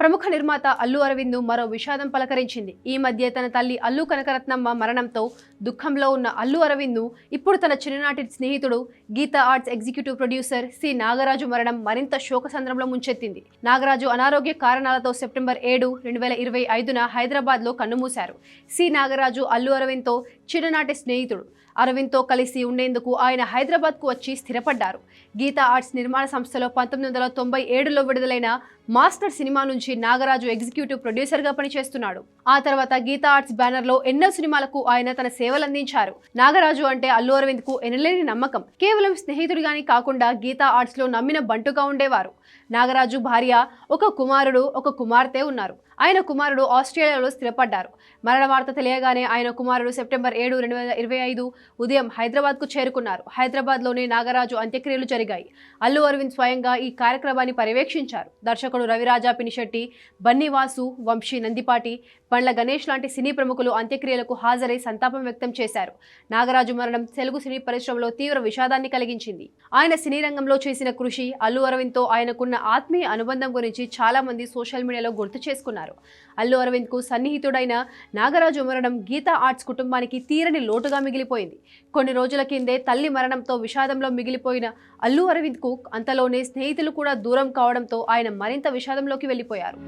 ప్రముఖ నిర్మాత అల్లు అరవింద్ మరో విషాదం పలకరించింది. ఈ మధ్య తన తల్లి అల్లు కనకరత్నమ్మ మరణంతో దుఃఖంలో ఉన్న అల్లు అరవింద్ ఇప్పుడు తన చిన్ననాటి స్నేహితుడు Geetha Arts executive producer C. Nagaraju మరణం మరింత శోకసంద్రంలో ముంచెత్తింది. నాగరాజు అనారోగ్య కారణాలతో సెప్టెంబర్ ఏడు రెండు వేల ఇరవై ఐదున హైదరాబాద్లో కన్నుమూశారు. సి. నాగరాజు అల్లు అరవింద్తో చిన్ననాటి స్నేహితుడు. అరవింద్తో కలిసి ఉండేందుకు ఆయన హైదరాబాద్కు వచ్చి స్థిరపడ్డారు. గీతా ఆర్ట్స్ నిర్మాణ సంస్థలో పంతొమ్మిది వందల తొంభై ఏడులో విడుదలైన మాస్టర్ సినిమా నుంచి నాగరాజు ఎగ్జిక్యూటివ్ ప్రొడ్యూసర్గా పనిచేస్తున్నాడు. ఆ తర్వాత గీతా ఆర్ట్స్ బ్యానర్లో ఎన్నో సినిమాలకు ఆయన తన సేవలందించారు. నాగరాజు అంటే అల్లు అరవింద్కు ఎనలేని నమ్మకం. కేవలం స్నేహితుడిగాని కాకుండా గీతా ఆర్ట్స్లో నమ్మిన బంటుగా ఉండేవారు. నాగరాజు భార్య ఒక కుమారుడు ఒక కుమార్తె ఉన్నారు. ఆయన కుమారుడు ఆస్ట్రేలియాలో స్థిరపడ్డారు. మరణ వార్త తెలియగానే ఆయన కుమారుడు సెప్టెంబర్ ఏడు రెండు వేల ఇరవై ఐదు ఉదయం హైదరాబాద్కు చేరుకున్నారు. హైదరాబాద్లోని నాగరాజు అంత్యక్రియలు జరిగాయి. అల్లు అరవింద్ స్వయంగా ఈ కార్యక్రమాన్ని పర్యవేక్షించారు. దర్శకుడు రవిరాజా పినిశెట్టి బన్నివాసు వంశీ నందిపాటి పండ్ల గణేష్ లాంటి సినీ ప్రముఖులు అంత్యక్రియలకు హాజరై సంతాపం వ్యక్తం చేశారు. నాగరాజు మరణం తెలుగు సినీ పరిశ్రమలో తీవ్ర విషాదాన్ని కలిగించింది. ఆయన సినీ రంగంలో చేసిన కృషి అల్లు అరవింద్తో ఆయనకున్న ఆత్మీయ అనుబంధం గురించి చాలా మంది సోషల్ మీడియాలో గుర్తు చేసుకున్నారు. అల్లు అరవింద్కు సన్నిహితుడైన నాగరాజు మరణం గీతా ఆర్ట్స్ కుటుంబానికి తీరని లోటుగా మిగిలిపోయింది. కొన్ని రోజుల కిందే తల్లి మరణంతో విషాదంలో మిగిలిపోయిన అల్లు అరవింద్కు అంతలోనే స్నేహితులు కూడా దూరం కావడంతో ఆయన మరింత విషాదంలోకి వెళ్ళిపోయారు.